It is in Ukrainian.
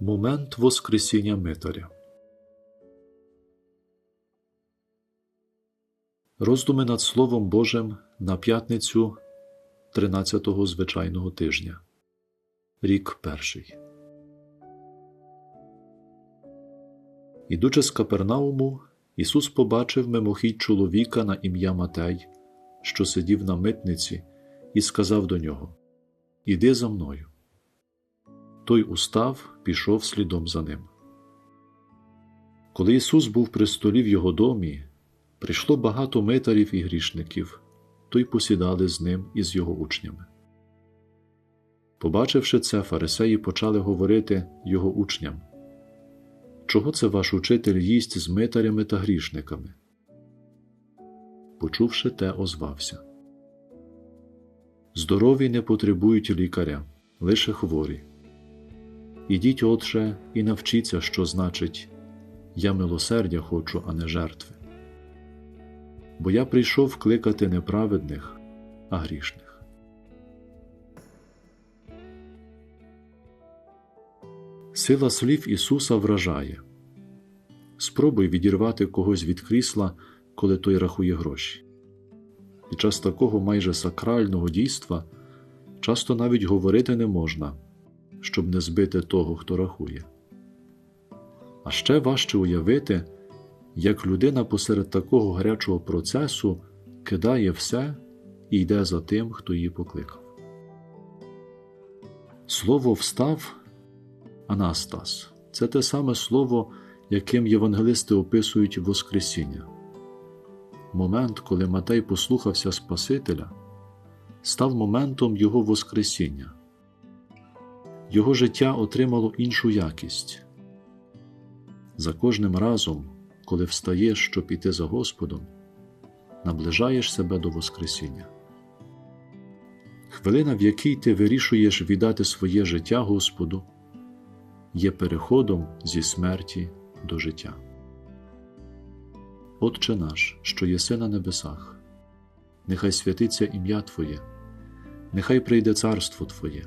Момент Воскресіння Митаря. Роздуми над Словом Божим на п'ятницю 13-го звичайного тижня. Рік перший. Ідучи з Капернауму, Ісус побачив мимохідь чоловіка на ім'я Матей, що сидів на митниці, і сказав до нього: Іди за мною. Той устав, пішов слідом за ним. Коли Ісус був при столі в його домі, прийшло багато митарів і грішників, то й посідали з ним і з його учнями. Побачивши це, фарисеї почали говорити його учням Чого це ваш учитель їсть з митарями та грішниками? Почувши те, озвався Здорові не потребують лікаря, лише хворі. Ідіть, отже, і навчіться, що значить Я милосердя хочу, а не жертви. Бо я прийшов кликати не праведних, а грішних. Сила слів Ісуса вражає спробуй відірвати когось від крісла, коли той рахує гроші. Під час такого майже сакрального дійства часто навіть говорити не можна щоб не збити того, хто рахує. А ще важче уявити, як людина посеред такого гарячого процесу кидає все і йде за тим, хто її покликав. Слово встав Анастас це те саме слово, яким євангелисти описують Воскресіння. Момент, коли Матей послухався Спасителя, став моментом Його Воскресіння його життя отримало іншу якість. За кожним разом, коли встаєш, щоб іти за Господом, наближаєш себе до Воскресіння. Хвилина, в якій ти вирішуєш віддати своє життя Господу, є переходом зі смерті до життя. Отче наш, що єси на небесах, нехай святиться ім'я Твоє, нехай прийде царство Твоє